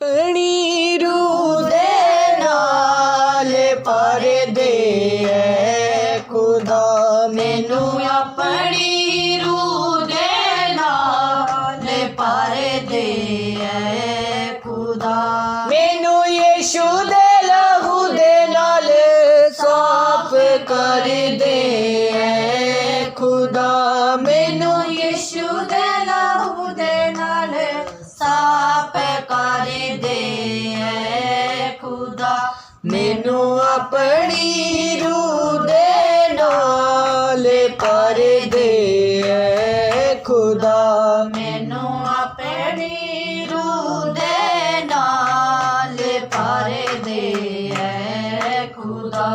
ਆਪਣੀ ਮੈਨੂੰ ਆਪਣੀ ਰੂਹ ਦੇ ਨਾਲ ਪਰ ਦੇ ਐ ਖੁਦਾ। ਮੈਨੂੰ ਆਪਣੀ ਰੂਹ ਦੇ ਨਾਲ ਪਰ ਦੇ ਐ ਖੁਦਾ।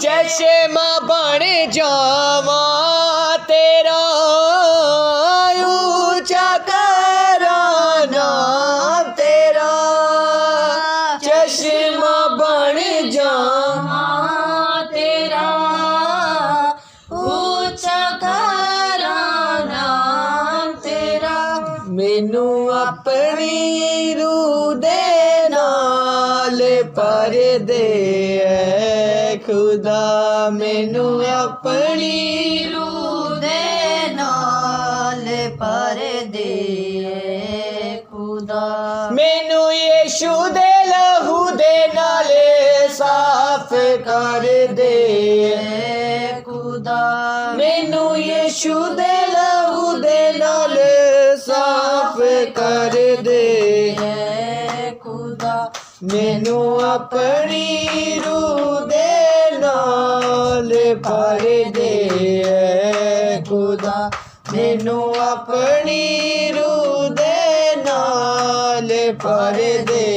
ਚਸ਼ਮਾ ਬਣ ਜਾਵਾਂ ਆਪਣੀ ਰੂਹ ਦੇ ਨਾਲ ਪਰ ਐ। ਖੁਦਾ, ਮੈਨੂੰ ਆਪਣੀ ਰੂਹ ਦੇ ਨਾਲ ਪਰ ਦੇ ਖੁਦਾ, ਮੈਨੂੰ ਯੀਸ਼ੂ ਦੇ ਲਹੂ ਦੇ ਨਾਲ ਸਾਫ਼ ਕਰ ਦੇ ਖੁਦਾ, ਮੈਨੂੰ ਯੇਸ਼ੂ ਦੇ ਦੇ ਮੈਨੂੰ ਆਪਣੀ ਰੂਹ ਦੇ ਨਾਲ ਭਰ ਦੇ ਐ ਖੁਦਾ ਮੈਨੂੰ ਆਪਣੀ ਰੂਹ ਦੇ ਨਾਲ ਭਰ ਦੇ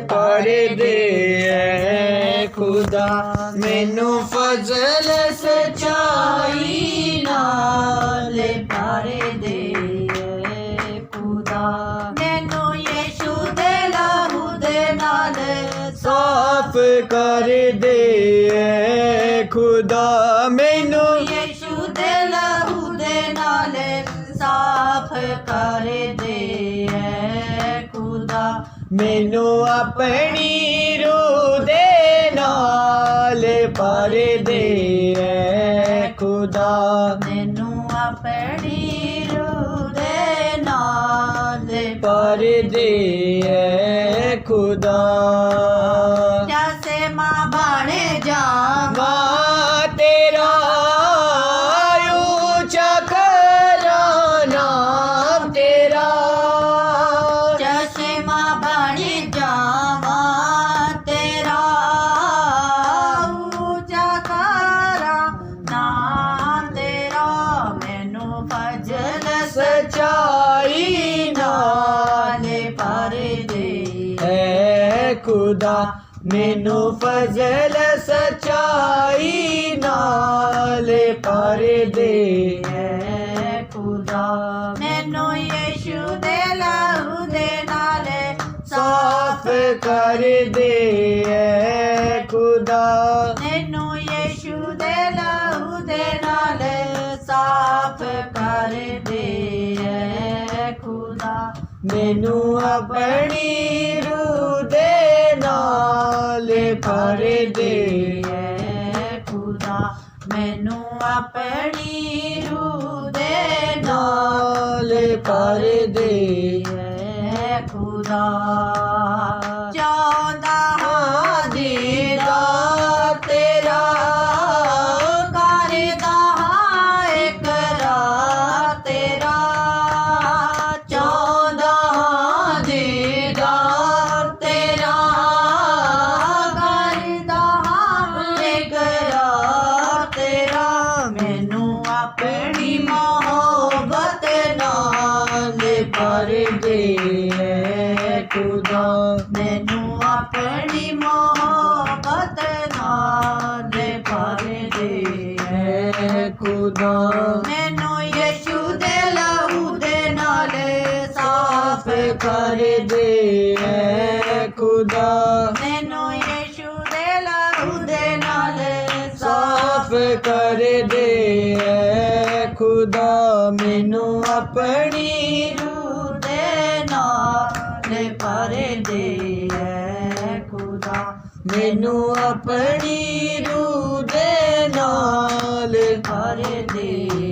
ਨਾਲ ਦੇ ਐ ਖੁਦਾ, ਮੈਨੂੰ ਫਜ਼ਲ ਸਚਾਈ ਨਾਲ ਪਰ ਦੇ ਖੁਦਾ। ਮੈਨੂੰ ਯੇਸ਼ੂ ਦੇ ਲਹੂ ਦੇ ਨਾਲ ਸਾਫ਼ ਕਰ ਦੇ ਐ ਖੁਦਾ। ਮੈਨੂੰ ਯੇਸ਼ੂ ਦੇ ਲਹੂ ਦੇ ਨਾਲ ਸਾਫ਼ ਕਰ ਦੇ ਐ ਖੁਦਾ। ਮੈਨੂੰ ਆਪਣੀ ਰੂਹ ਦੇ ਨਾਲ ਭਰ ਦੇ ਐ ਖੁਦਾ। ਮੈਨੂੰ ਆਪਣੀ ਰੂਹ ਦੇ ਨਾਲ ਭਰ ਦੇ ਐ ਖੁਦਾ। ਖੁਦਾ ਮੈਨੂੰ ਫਜ਼ਲ ਸਚਾਈ ਨਾਲ ਭਰ ਦੇ ਐ ਖੁਦਾ। ਮੈਨੂੰ ਯਿਸੂ ਦੇ ਲਹੂ ਦੇ ਨਾਲ ਸਾਫ਼ ਕਰ ਦੇ ਐ ਖੁਦਾ। ਮੈਨੂੰ ਯਿਸੂ ਦੇ ਲਹੂ ਦੇ ਨਾਲ ਸਾਫ਼ ਕਰ ਦੇ ਐ ਖੁਦਾ। ਮੈਨੂੰ ਆਪਣੀ ਰੂਹ ਭਰ ਦੇ ਐ ਖੁਦਾ ਮੈਨੂੰ ਆਪਣੀ ਰੂਹ ਦੇ ਨਾਲ ਨਾਲ ਭਰ ਦੇ ਐ ਖੁਦਾ ਰੱਬਾ ਮੈਨੂੰ ਆਪਣੀ ਮੁਹੱਬਤ ਨਾਲ ਭਰ ਦੇ ਹੈ ਖੁਦਾ। ਮੈਨੂੰ ਯਿਸੂ ਦੇ ਲਹੂ ਦੇ ਨਾਲ ਸਾਫ਼ ਕਰ ਦੇ ਹੈ ਖੁਦਾ। ਮੈਨੂੰ ਯਿਸੂ ਦੇ ਲਹੂ ਦੇ ਨਾਲ ਸਾਫ਼ ਕਰ ਦੇ ਹੈ ਖੁਦਾ। ਮੈਨੂੰ ਆਪਣੀ ਰੂਹ ਨਾਲ ਦੇ ਐ ਖੁਦਾ। ਮੈਨੂੰ ਆਪਣੀ ਰੂਹ ਦੇ ਨਾਲ ਭਰ ਦੇ